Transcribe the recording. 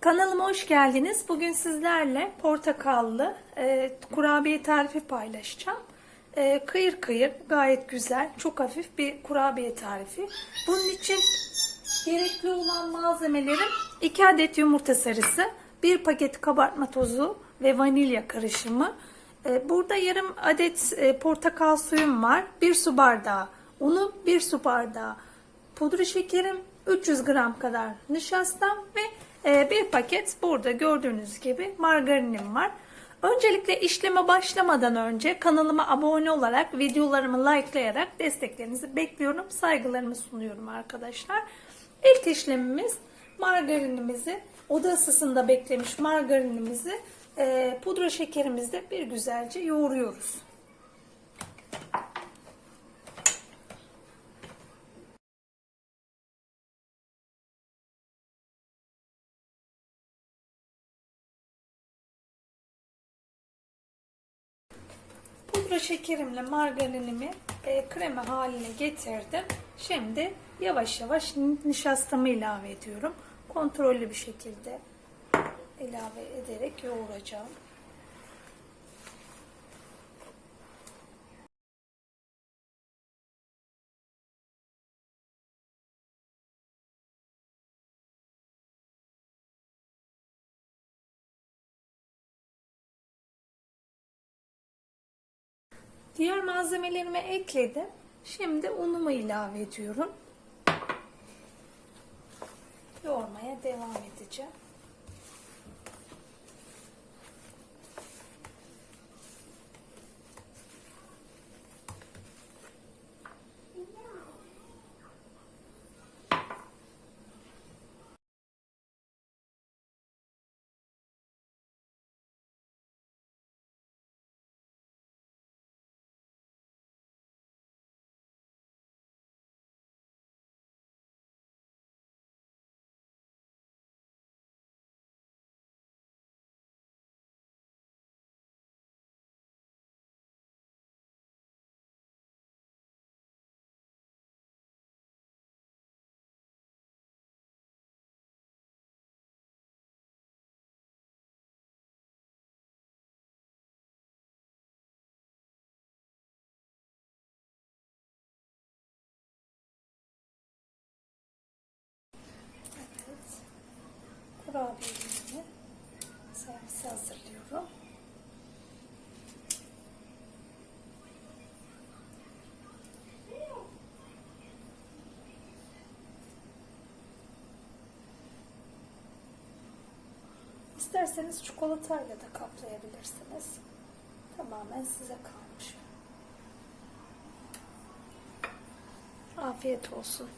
Kanalıma hoş geldiniz. Bugün sizlerle portakallı e, kurabiye tarifi paylaşacağım. E, kıyır kıyır, gayet güzel, çok hafif bir kurabiye tarifi. Bunun için gerekli olan malzemelerim 2 adet yumurta sarısı, 1 paket kabartma tozu ve vanilya karışımı. E, burada yarım adet e, portakal suyum var, 1 su bardağı unu, 1 su bardağı pudra şekerim, 300 gram kadar nişastam ve bir paket burada gördüğünüz gibi margarinim var. Öncelikle işleme başlamadan önce kanalıma abone olarak videolarımı likelayarak desteklerinizi bekliyorum. Saygılarımı sunuyorum arkadaşlar. İlk işlemimiz margarinimizi oda ısısında beklemiş margarinimizi e, pudra şekerimizle bir güzelce yoğuruyoruz. Pudra şekerimle margarinimi e, krema haline getirdim. Şimdi yavaş yavaş nişastamı ilave ediyorum. Kontrollü bir şekilde ilave ederek yoğuracağım. Diğer malzemelerimi ekledim. Şimdi unumu ilave ediyorum. Yoğurmaya devam edeceğim. Kurabiyelerimi servise hazırlıyorum. İsterseniz çikolatayla da kaplayabilirsiniz. Tamamen size kalmış. Afiyet olsun.